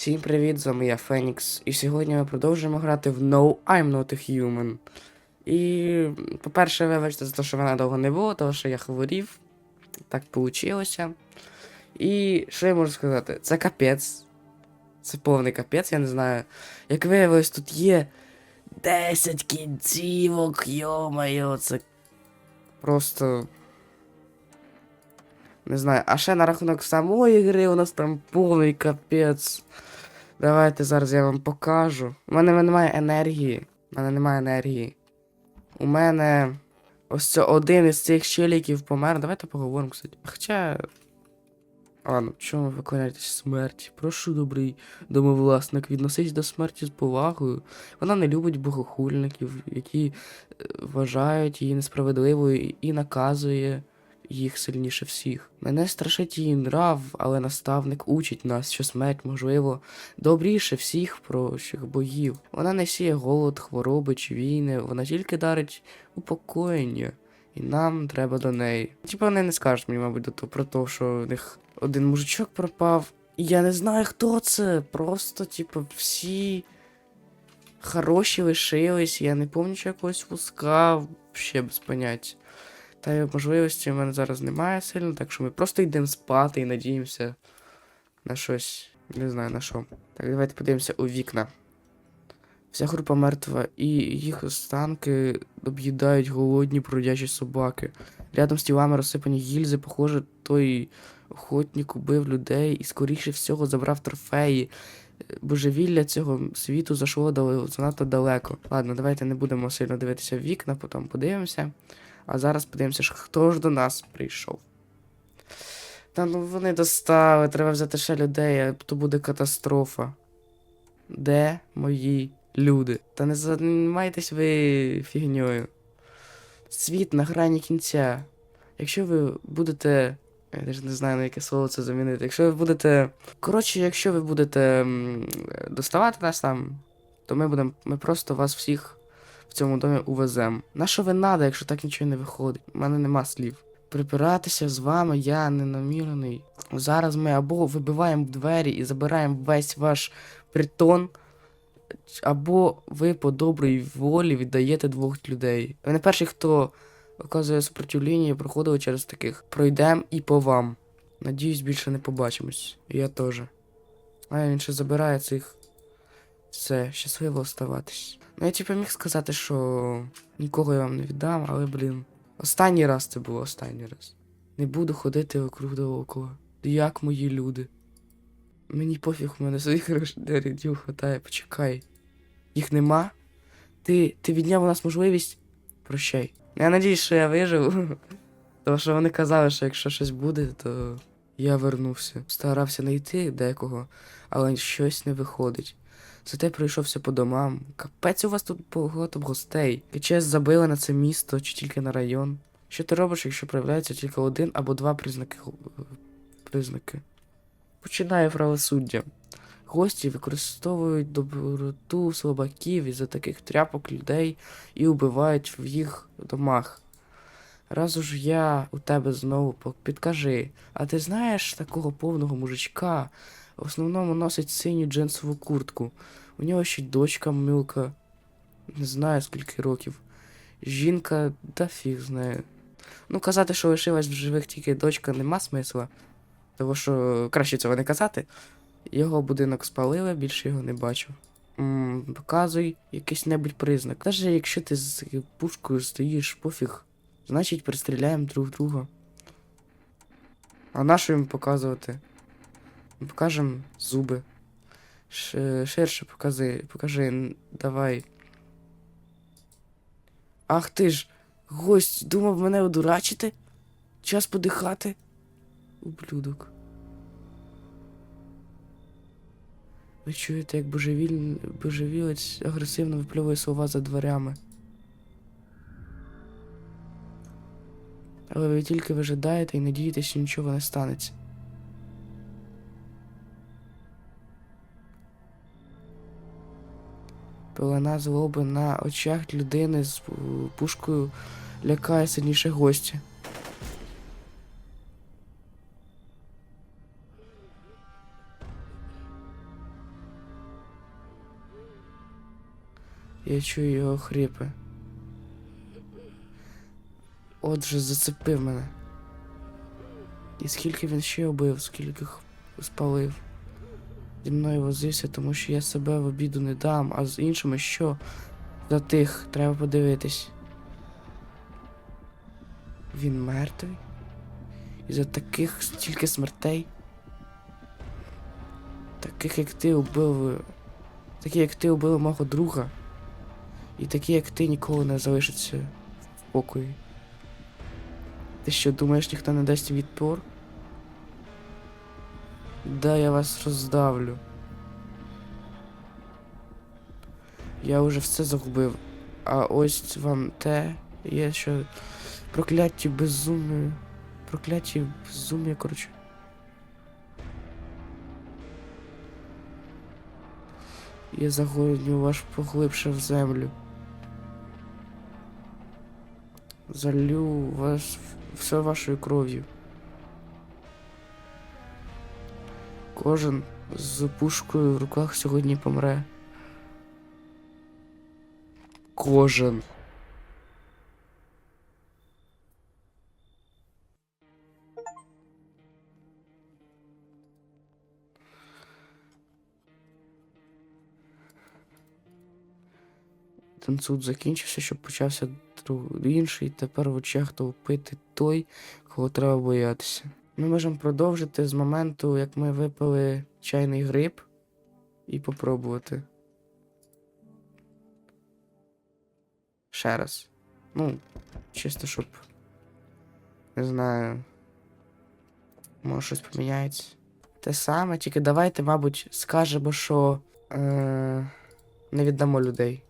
Всім привіт, з вами я Фенікс. І сьогодні ми продовжуємо грати в No I'm Not a Human. І, по-перше, вибачте за те, що мене довго не було, тому що я хворів. Так вийшло. І що я можу сказати? Це капець. Це повний капець, я не знаю. Як виявилось, тут є 10 кінцівок, йо-моє, це просто. Не знаю. А ще на рахунок самої гри у нас там повний капець. Давайте зараз я вам покажу. У мене немає енергії. У мене немає енергії. У мене ось це один із цих челіків помер. Давайте поговоримо, кстати. Хоча. Ладно, чому ви виконаєтесь смерті? Прошу, добрий домовласник, відносись до смерті з повагою. Вона не любить богохульників, які е, вважають її несправедливою і наказує їх сильніше всіх. Мене страшить її нрав, але наставник учить нас, що смерть, можливо, добріше всіх прощих богів. Вона не сіє голод, хвороби чи війни, вона тільки дарить упокоєння. І нам треба до неї. Типа вони не скажуть мені, мабуть, про те, що в них один мужичок пропав. Я не знаю, хто це. Просто, типу, всі хороші лишились. Я не пам'ятаю якогось вузка, ще без поняття. Та й можливості в мене зараз немає сильно, так що ми просто йдемо спати і надіємося на щось. Не знаю на що. Так, давайте подивимося у вікна. Вся група мертва, і їх останки об'їдають голодні бродячі собаки. Рядом з тілами розсипані гільзи, похоже, той охотник убив людей і, скоріше всього, забрав трофеї. Божевілля цього світу зайшло занадто далеко. Ладно, давайте не будемо сильно дивитися в вікна, потім подивимося. А зараз подивимося, хто ж до нас прийшов. Та ну вони достали, треба взяти ще людей, а то буде катастрофа. Де мої люди? Та не займайтесь ви фігньою. Світ на грані кінця. Якщо ви будете. Я навіть не знаю, на яке слово це замінити. Якщо ви будете. Коротше, якщо ви будете доставати нас там, то ми будемо. Ми просто вас всіх в цьому домі увезем. На що ви надо, якщо так нічого не виходить? У мене нема слів. Припиратися з вами я не намірений. Зараз ми або вибиваємо двері і забираємо весь ваш притон, або ви по добрій волі віддаєте двох людей. Ви не перший, хто оказує супротивління і проходили через таких. Пройдем і по вам. Надіюсь, більше не побачимось. Я теж. А він ще забирає цих. Все, щасливо оставатись. Ну, я типу міг сказати, що нікого я вам не віддам, але, блін. Останній раз це було останній раз. Не буду ходити округ до около. Як мої люди. Мені пофіг, у мене своїх рядів хватає, почекай. Їх нема? Ти, ти відняв у нас можливість? Прощай. Я надіюсь, що я виживу. Тому що вони казали, що якщо щось буде, то я вернувся. Старався знайти декого, але щось не виходить. Зате пройшовся по домам. Капець у вас тут багато гостей. КЧС забили на це місто чи тільки на район. Що ти робиш, якщо проявляється тільки один або два признаки. признаки? Починає правосуддя. Гості використовують доброту слабаків із-за таких тряпок людей і убивають в їх домах. Раз уж я у тебе знову підкажи, а ти знаєш такого повного мужичка? В основному носить синю джинсову куртку. У нього ще дочка милка. Не знаю скільки років. Жінка, да фіг знає. Ну, казати, що лишилась в живих тільки дочка, нема смисла. Тому що краще цього не казати. Його будинок спалили, більше його не бачу. м показуй якийсь небудь признак. Навіть якщо ти з пушкою стоїш, пофіг, значить пристріляємо друг друга. А на що їм показувати? Ми покажемо зуби. Ш- ширше покажи, покажи, давай. Ах ти ж, гость, думав мене одурачити? Час подихати? Ублюдок. Ви чуєте, як божевіль... божевілець агресивно випльовує слова за дверями. Але ви тільки вижидаєте і надієтесь, що нічого не станеться. пелена злоби на очах людини з пушкою лякає сильніше гостя. Я чую його хріпи. Отже, зацепив мене. І скільки він ще убив, скільки спалив. Зі мною возився, тому що я себе в обіду не дам, а з іншими що? За тих треба подивитись. Він мертвий? І за таких стільки смертей? Таких як ти убив. Такі як ти убили мого друга. І такі як ти ніколи не залишаться в спокої. Ти що, думаєш, ніхто не дасть відпор? Да, я вас роздавлю. Я вже все загубив. А ось вам те є, що прокляті безумні. Прокляті безум'я, коротше. Я загоню ваш поглибше в землю. Залю вас все вашою кров'ю. Кожен з пушкою в руках сьогодні помре. Кожен. Танцуд закінчився, щоб почався інший, тепер в очах товпити той, кого треба боятися. Ми можемо продовжити з моменту, як ми випили чайний гриб, і попробувати. Ще раз. Ну, чисто щоб. Не знаю. Може щось поміняється. Те саме, тільки давайте, мабуть, скажемо, що е- не віддамо людей.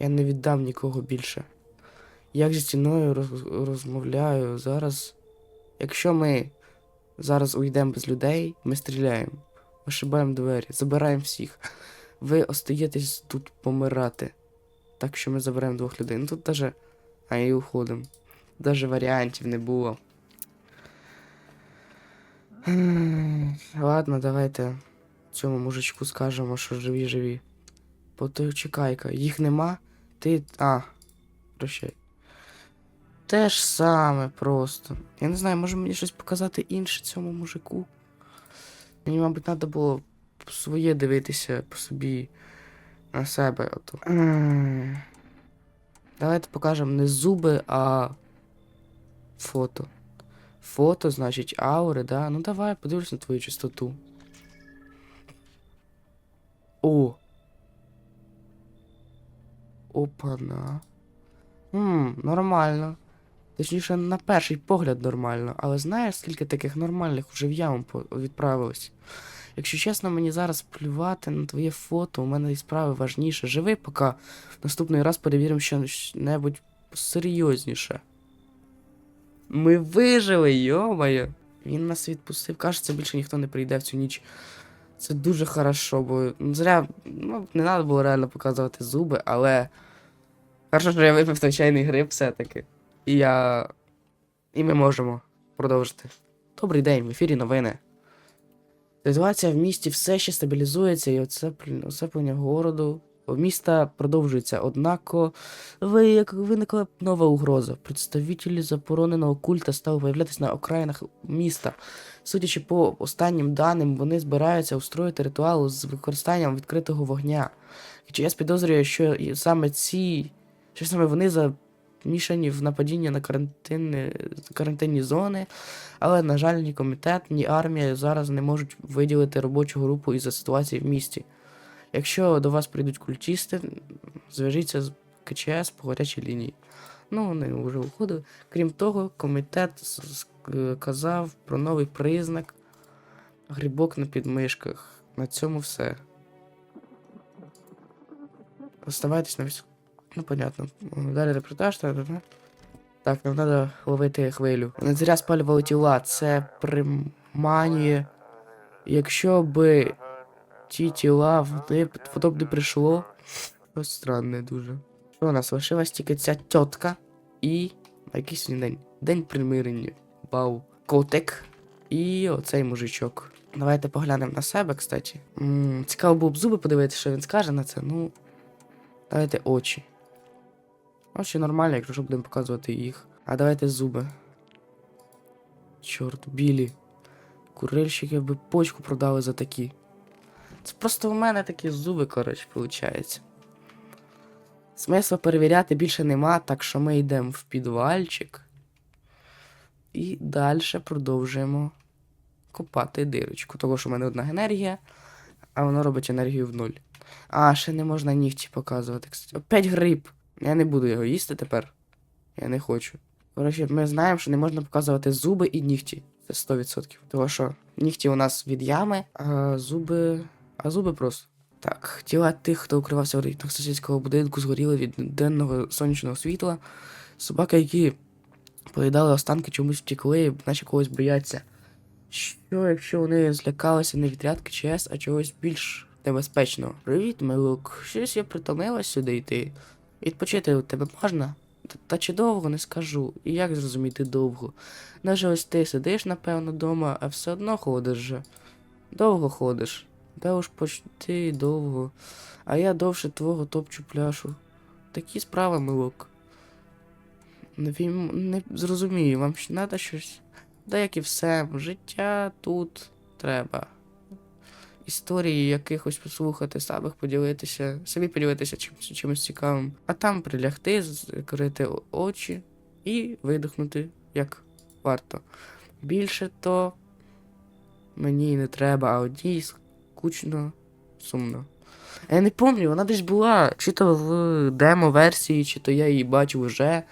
Я не віддам нікого більше. Як зі стіною роз, розмовляю зараз. Якщо ми зараз уйдемо без людей, ми стріляємо, вишибаємо двері, забираємо всіх. Ви остаєтесь тут помирати. Так що ми заберемо двох людей. Ну тут даже. А і уходимо. Даже варіантів не було. Ладно, давайте цьому мужичку скажемо, що живі живі. Почекай-ка, їх нема. Ти. А, прощай. Те ж саме просто. Я не знаю, може мені щось показати інше цьому мужику. Мені, мабуть, треба було своє дивитися по собі на себе. Ото. Давайте покажемо не зуби, а фото. Фото, значить, аури, да? Ну давай, подивлюсь на твою чистоту. О! Опана. Хм, нормально. Точніше, на перший погляд нормально, але знаєш, скільки таких нормальних уже в яму відправилось? Якщо чесно, мені зараз плювати на твоє фото, у мене і справи важніше. Живи, поки наступний раз перевіримо що-небудь серйозніше. Ми вижили, йомаю. Він нас відпустив. Кажеться, більше ніхто не прийде в цю ніч. Це дуже хорошо, бо зря ну, не треба було реально показувати зуби, але. Хорошо, що я випив той чайний гриб все-таки. І я. І ми можемо продовжити. Добрий день, в ефірі новини. Ситуація в місті все ще стабілізується і оцеплення, городу. Міста продовжується, однако виникла нова угроза. Представителі забороненого культа стали появлятися на окраїнах міста. Судячи по останнім даним, вони збираються устроїти ритуал з використанням відкритого вогня. КЧС підозрює, що саме ці, що саме вони замішані в нападіння на карантинні, карантинні зони, але, на жаль, ні комітет, ні армія зараз не можуть виділити робочу групу із-за ситуації в місті. Якщо до вас прийдуть культісти, зв'яжіться з КЧС по гарячій лінії. Ну, вони вже уходили. Крім того, комітет с- с- казав про новий признак грибок на підмишках. На цьому все. Оставайтесь на війську. Ну, понятно. Далі репортаж. та-та-та. Так, нам треба ловити хвилю. Не зря спалювали тіла. Це приманює. Якщо би ті тіла воно б не прийшло. Щось странне дуже. Що у нас лишилась тільки ця тітка і якийсь день. День примирення. Вау. Котик. І оцей мужичок. Давайте поглянемо на себе, кстати. м цікаво було б зуби подивитися, що він скаже на це. Ну. Давайте очі. Очі нормально, якщо що будемо показувати їх. А давайте зуби. Чорт, білі. Курильщики би почку продали за такі. Це просто у мене такі зуби, коротше, виходить. Смисла перевіряти більше нема, так що ми йдемо в підвальчик. І далі продовжуємо копати дирочку. Того, що в мене одна енергія, а воно робить енергію в нуль. А, ще не можна нігті показувати. Кстати. Опять гриб. Я не буду його їсти тепер. Я не хочу. Коротше, ми знаємо, що не можна показувати зуби і нігті. Це 100%. Тому що нігті у нас від ями, а зуби. А зуби просто. Так, тіла тих, хто укривався в рейках сусідського будинку, згоріли від денного сонячного світла. Собаки, які поїдали останки, чомусь втекли, наче когось бояться. Що, якщо вони злякалися не від рядки ЧС, а чогось більш небезпечного? Привіт, Милук. Щось я притомилась сюди йти. Відпочити у тебе можна? Та, чи довго не скажу? І як зрозуміти довго? Даже ось ти сидиш, напевно, дома, а все одно ходиш же. Довго ходиш. Та уж почти довго. А я довше твого топчу пляшу. Такі справи, Милук. Не, вім- не зрозумію, вам ще треба щось. Да як і все, життя тут треба. Історії якихось послухати, самих поділитися, самі поділитися чим, чимось цікавим. А там прилягти, закрити очі і видихнути, як варто. Більше то мені не треба, а одній скучно, сумно. Я не пам'ятаю, вона десь була, чи то в демо-версії, чи то я її бачив уже.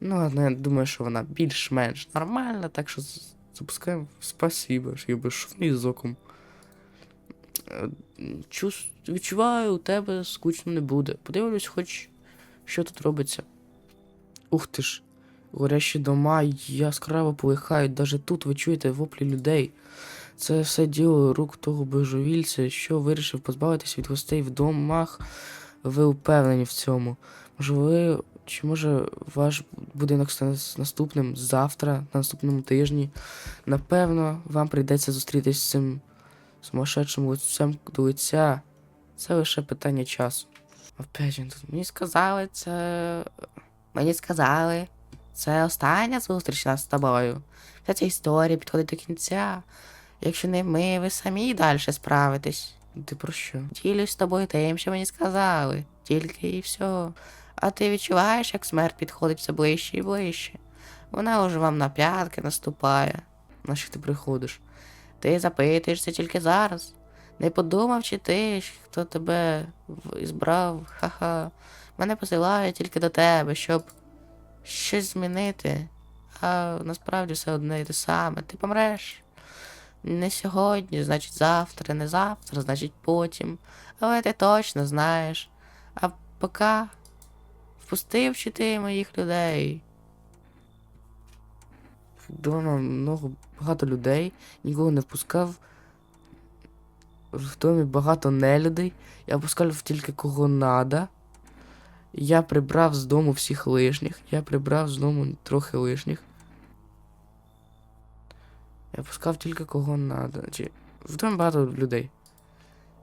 Ну, я думаю, що вона більш-менш нормальна, так що запускаємо. Спасибо, що я безшовний з оком. Е, Відчуваю, у тебе скучно не буде. Подивлюсь, хоч що тут робиться. Ух ти ж. Горящі дома яскраво полихають. Даже тут ви чуєте воплі людей. Це все діло рук того божевільця, що вирішив позбавитись від гостей в домах. Ви впевнені в цьому. Може, ви чи може ваш будинок стане наступним завтра, на наступному тижні? Напевно, вам прийдеться зустрітись з цим сумасшедшим лицем до лиця. Це лише питання часу. Опять він тут. Мені сказали, це. Мені сказали. Це остання зустріч нас з тобою. Вся ця історія підходить до кінця. Якщо не ми, ви самі далі справитесь. Ти про що? Ділюсь з тобою тим, що мені сказали. Тільки і все. А ти відчуваєш, як смерть підходить все ближче і ближче. Вона уже вам на п'ятки наступає. На що ти приходиш? Ти запитуєшся тільки зараз. Не подумав, чи ти, хто тебе в- збрав, ха-ха. Мене посилають тільки до тебе, щоб щось змінити. А насправді все одне і те саме. Ти помреш. Не сьогодні, значить завтра, не завтра, значить потім. Але ти точно знаєш. А поки впустив чи ти моїх людей. Дома много багато людей, нікого не впускав. В домі багато нелюдей. Я пускав тільки кого надо. Я прибрав з дому всіх лишніх. Я прибрав з дому трохи лишніх. Я пускав тільки кого надо. Чи... В домі багато людей.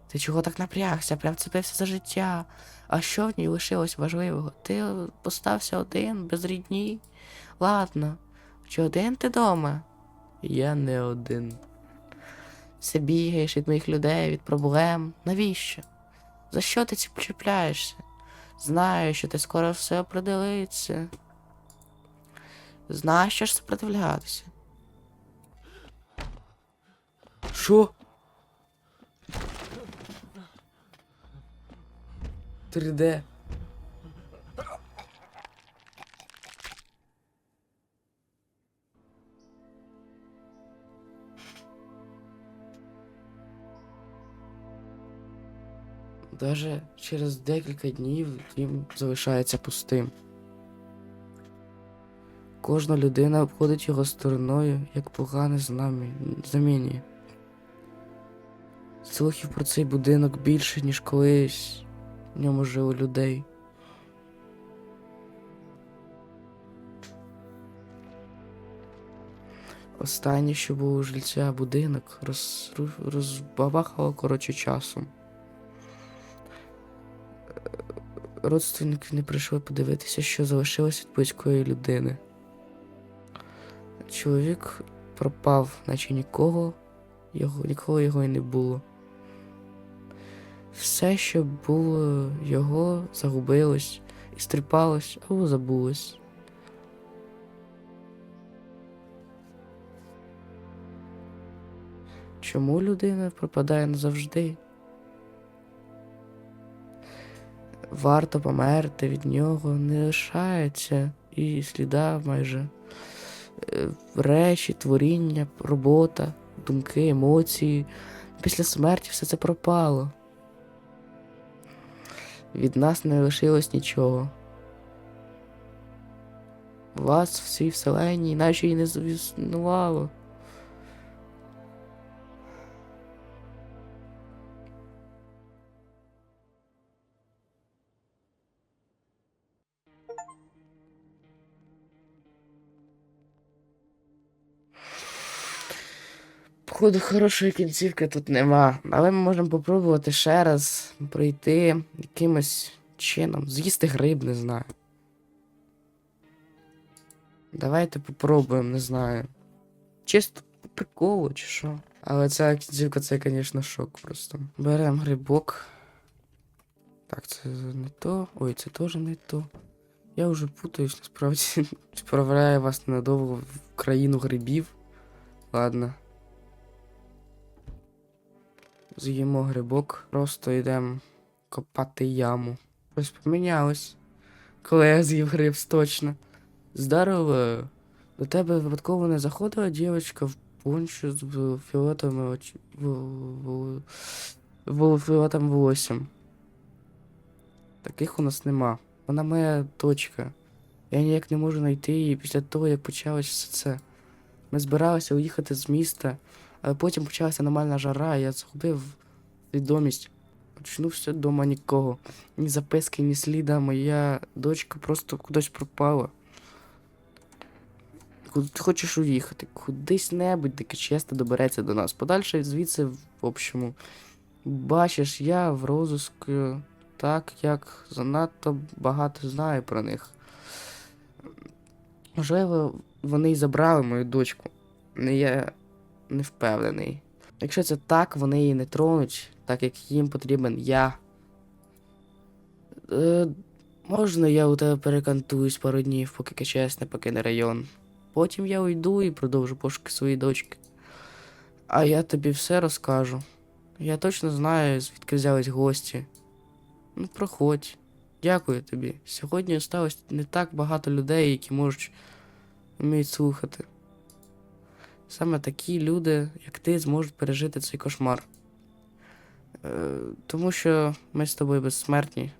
Ти чого так напрягся? Прям цепився за життя. А що в ній лишилось важливого? Ти постався один, без рідні. Ладно. Чи один ти дома? Я не один. Все бігаєш від моїх людей, від проблем. Навіщо? За що ти ці чіпляєшся? Знаю, що ти скоро все определиться. Знаєш, що ж сопротивлятися. Що? 3D. Даже через декілька днів дім залишається пустим. Кожна людина обходить його стороною, як погане знамі... знаміння. Слухів про цей будинок більше, ніж колись в ньому жило людей. Останнє, що було у жильця будинок, роз- розбабахало коротше часом. Родственники не прийшли подивитися, що залишилось від близької людини. Чоловік пропав, наче нікого, його, ніколи його і не було. Все, що було його, загубилось і стріпалось або забулось. Чому людина пропадає назавжди? Варто померти від нього не лишається і сліда майже Е, речі, творіння, робота, думки, емоції. Після смерті все це пропало. Від нас не лишилось нічого. Вас в цій вселенні наче і не існувало. Походу, хорошої кінцівки тут нема. Але ми можемо попробувати ще раз пройти якимось чином. З'їсти гриб, не знаю. Давайте попробуємо, не знаю. Чисто по приколу чи що. Але ця кінцівка це, звісно, шок просто. Беремо грибок. Так, це не то. Ой, це теж не то. Я вже путаюсь, насправді. Відправляю вас ненадовго в країну грибів. Ладно. З'їмо грибок, просто йдемо копати яму. Щось помінялось. Коли я з'їв гриб, точно. Здорово. До тебе випадково не заходила дівчинка в пончо з фіолетовими оч... в... фіолетовим волоссям. Таких у нас нема. Вона моя дочка. Я ніяк не можу знайти її після того, як почалось все це. Ми збиралися уїхати з міста, але потім почалася нормальна жара, я загубив свідомість. Очнувся вдома нікого. Ні записки, ні сліда. Моя дочка просто кудись пропала. Куди ти хочеш уїхати? Кудись небудь, таке чесно добереться до нас. Подальше звідси, в общому. Бачиш, я в розыску, так як занадто багато знаю про них. Можливо, вони й забрали мою дочку. Я не впевнений. Якщо це так, вони її не тронуть, так як їм потрібен я. Е, можна я у тебе перекантуюсь пару днів, поки КЧС не покине район. Потім я уйду і продовжу пошуки своєї дочки. А я тобі все розкажу. Я точно знаю, звідки взялись гості. Ну, проходь. Дякую тобі. Сьогодні осталось не так багато людей, які можуть вміють слухати. Саме такі люди, як ти, зможуть пережити цей кошмар. Е, тому що ми з тобою безсмертні.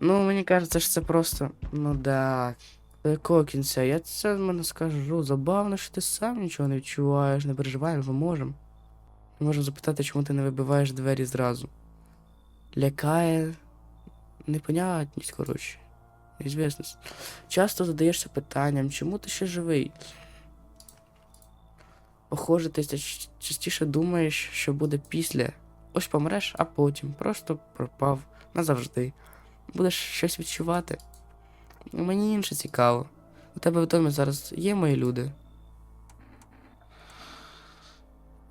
Ну, мені кажеться, що це просто. Ну да. До якого кінця? Я це мене скажу. Забавно, що ти сам нічого не відчуваєш, не переживай, ми можемо. Можемо запитати, чому ти не вибиваєш двері зразу. Лякає. Непонятність, коротше. Неізвісність. Часто задаєшся питанням, чому ти ще живий? Похоже, ти частіше думаєш, що буде після. Ось помреш, а потім просто пропав назавжди. Будеш щось відчувати. Мені інше цікаво. У тебе вдома зараз є мої люди.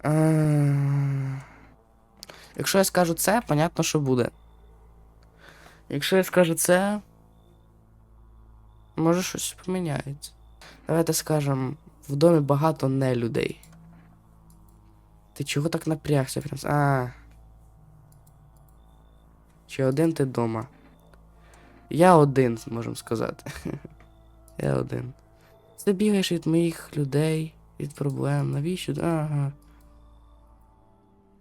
А... Якщо я скажу це, понятно, що буде. Якщо я скажу це, може щось поміняється. Давайте скажемо, в домі багато не людей. Ти чого так напрягся? Прям? А. Чи один ти дома? Я один, можемо сказати. Я один. Ти бігаєш від моїх людей, від проблем. Навіщо? Ага.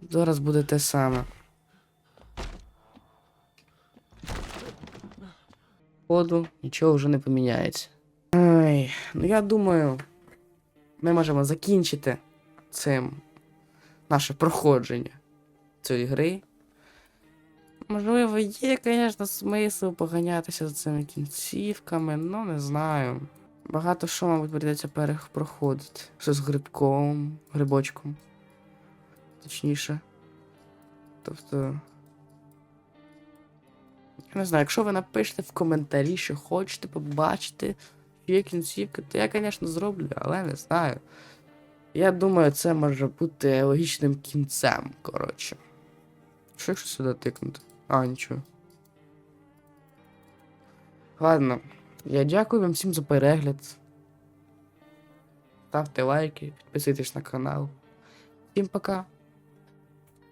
Зараз буде те саме. Ходу, нічого вже не поміняється. Ай, ну я думаю, ми можемо закінчити цим наше проходження цієї гри. Можливо, є, звісно, смисл поганятися за цими кінцівками, ну не знаю. Багато що, мабуть, прийдеться перепроходити. Що з грибком, грибочком. Точніше. Тобто. Я не знаю, якщо ви напишете в коментарі, що хочете побачити є кінцівки, то я, звісно, зроблю, але не знаю. Я думаю, це може бути логічним кінцем, коротше. Що якщо сюди тикнути? А, нічого. Ладно, я дякую вам всім за перегляд. Ставте лайки, підписуйтесь на канал. Всім пока!